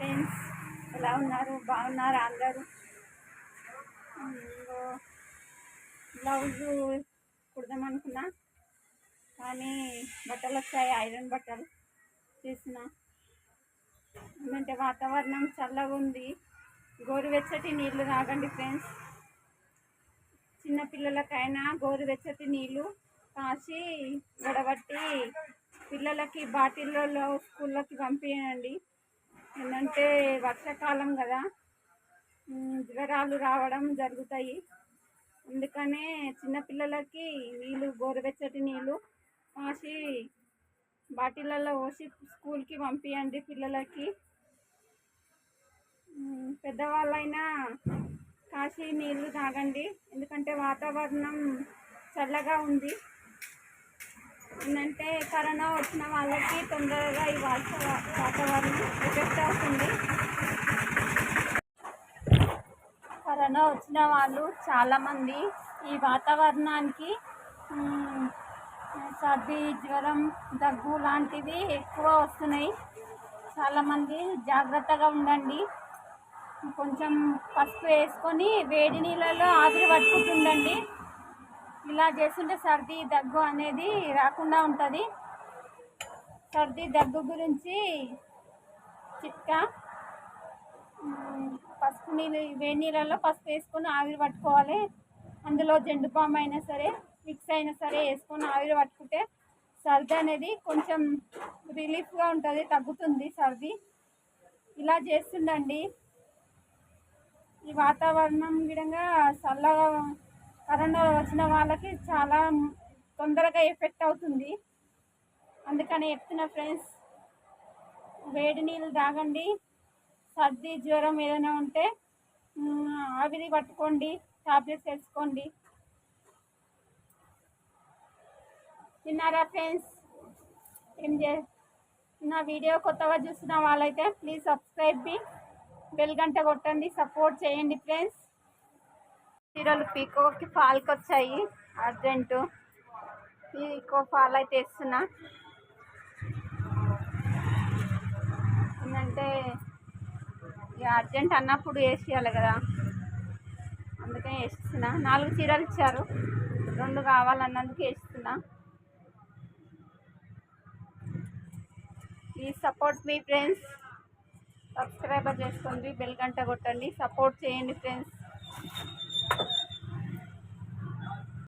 Friends ఎలా ఉన్నారు? బాగున్నారా అందరూ? బ్లౌజ్ కుడదాం అనుకున్నా కానీ బట్టలు వచ్చాయి ఐరన్ బట్టలు తీసిన ఎందుకంటే వాతావరణం చల్లగా ఉంది. గోరువెచ్చటి నీళ్ళు తాగండి ఫ్రెండ్స్. చిన్నపిల్లలకైనా గోరువెచ్చటి నీళ్ళు కాసి వడబట్టి పిల్లలకి బాటిల్లో స్కూల్లోకి పంపించండి ఏంటంటే వర్షాకాలం కదా జ్వరాలు రావడం జరుగుతాయి. అందుకనే చిన్నపిల్లలకి నీళ్ళు గోరువెచ్చటి నీళ్ళు కాసి బాటిళ్ళల్లో పోసి స్కూల్కి పంపించండి పిల్లలకి. పెద్దవాళ్ళైనా కాశీ నీళ్ళు తాగండి. ఎందుకంటే వాతావరణం చల్లగా ఉంది. ఏంటంటే కరోనా వచ్చిన వాళ్ళకి తొందరగా ఈ వాతావరణం ఎఫెక్ట్ అవుతుంది. కరోనా వచ్చిన వాళ్ళు చాలామంది ఈ వాతావరణానికి సర్ది జ్వరం దగ్గు లాంటివి ఎక్కువ వస్తున్నాయి. చాలామంది జాగ్రత్తగా ఉండండి. కొంచెం పసుపు వేసుకొని వేడి నీళ్ళలో ఆవిరి పట్టుకుంటుండండి ఇలా చేస్తుంటే సర్ది దగ్గు అనేది రాకుండా ఉంటుంది. సర్ది దగ్గు గురించి చిట్కా పసుపు నీళ్ళు వేడి నీళ్ళలో పసుపు వేసుకొని ఆవిరి పట్టుకోవాలి. అందులో జెండు బామ్ అయినా సరే మిక్స్ అయినా సరే వేసుకొని ఆవిరి పట్టుకుంటే సర్ది అనేది కొంచెం రిలీఫ్గా ఉంటుంది తగ్గుతుంది సర్ది. ఇలా చేస్తుండండి. ఈ వాతావరణం విధంగా చల్లగా కరోనా వచ్చిన వాళ్ళకి చాలా తొందరగా ఎఫెక్ట్ అవుతుంది. అందుకని చెప్తున్నా ఫ్రెండ్స్ వేడి నీళ్ళు తాగండి. సర్ది జ్వరం ఏదైనా ఉంటే ఆవిరి పట్టుకోండి టాబ్లెట్స్ వేసుకోండి. తిన్నారా ఫ్రెండ్స్? ఏం చే నా వీడియో కొత్తగా చూస్తున్న వాళ్ళైతే ప్లీజ్ సబ్స్క్రైబ్ మీ బెల్ గంట కొట్టండి సపోర్ట్ చేయండి ఫ్రెండ్స్. చీరలు పీకోకి ఫాల్కి వచ్చాయి అర్జెంటు. పీకో ఫాల్ అయితే వేస్తున్నా ఏంటంటే ఇక అర్జెంట్ అన్నప్పుడు వేసేయాలి కదా. అందుకే వేస్తున్నా. నాలుగు చీరలు ఇచ్చారు. రెండు కావాలన్నందుకు వేస్తున్నా. ప్లీజ్ సపోర్ట్ మీ ఫ్రెండ్స్. సబ్స్క్రైబర్ చేసుకోండి. బెల్ గంట కొట్టండి. సపోర్ట్ చేయండి ఫ్రెండ్స్.